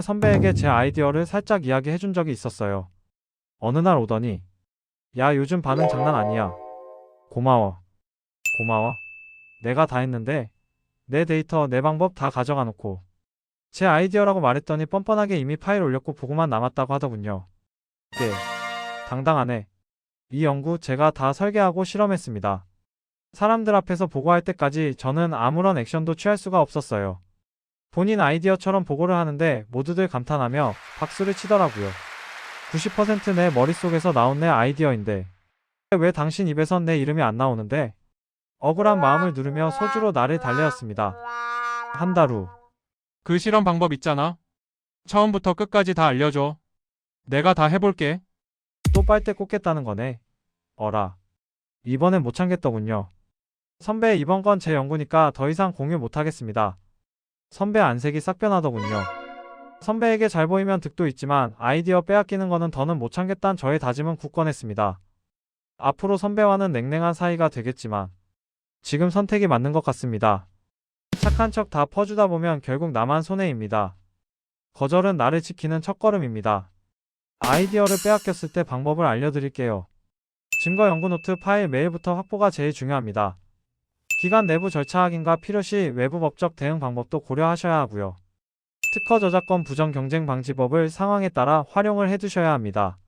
선배에게 제 아이디어를 살짝 이야기해 준 적이 있었어요. 어느 날 오더니 야 요즘 반응 장난 아니야. 고마워. 고마워. 내가 다 했는데 내 데이터 내 방법 다 가져가 놓고 제 아이디어라고 말했더니 뻔뻔하게 이미 파일 올렸고 보고만 남았다고 하더군요. 네. 당당하네. 이 연구 제가 다 설계하고 실험했습니다. 사람들 앞에서 보고할 때까지 저는 아무런 액션도 취할 수가 없었어요. 본인 아이디어처럼 보고를 하는데 모두들 감탄하며 박수를 치더라고요. 90%내 머릿속에서 나온 내 아이디어인데 왜 당신 입에선 내 이름이 안 나오는데? 억울한 마음을 누르며 소주로 나를 달래었습니다. 한 달 후. 그 실험 방법 있잖아. 처음부터 끝까지 다 알려줘. 내가 다 해볼게. 또 빨대 꽂겠다는 거네. 어라. 이번엔 못 참겠더군요. 선배 이번 건 제 연구니까 더 이상 공유 못 하겠습니다. 선배 안색이 싹 변하더군요. 선배에게 잘 보이면 득도 있지만 아이디어 빼앗기는 거는 더는 못 참겠다는 저의 다짐은 굳건했습니다. 앞으로 선배와는 냉랭한 사이가 되겠지만 지금 선택이 맞는 것 같습니다. 착한 척 다 퍼주다 보면 결국 나만 손해입니다. 거절은 나를 지키는 첫걸음입니다. 아이디어를 빼앗겼을 때 방법을 알려드릴게요. 증거 연구 노트 파일 메일부터 확보가 제일 중요합니다. 기관 내부 절차 확인과 필요시 외부 법적 대응 방법도 고려하셔야 하고요. 특허 저작권 부정 경쟁 방지법을 상황에 따라 활용을 해두셔야 합니다.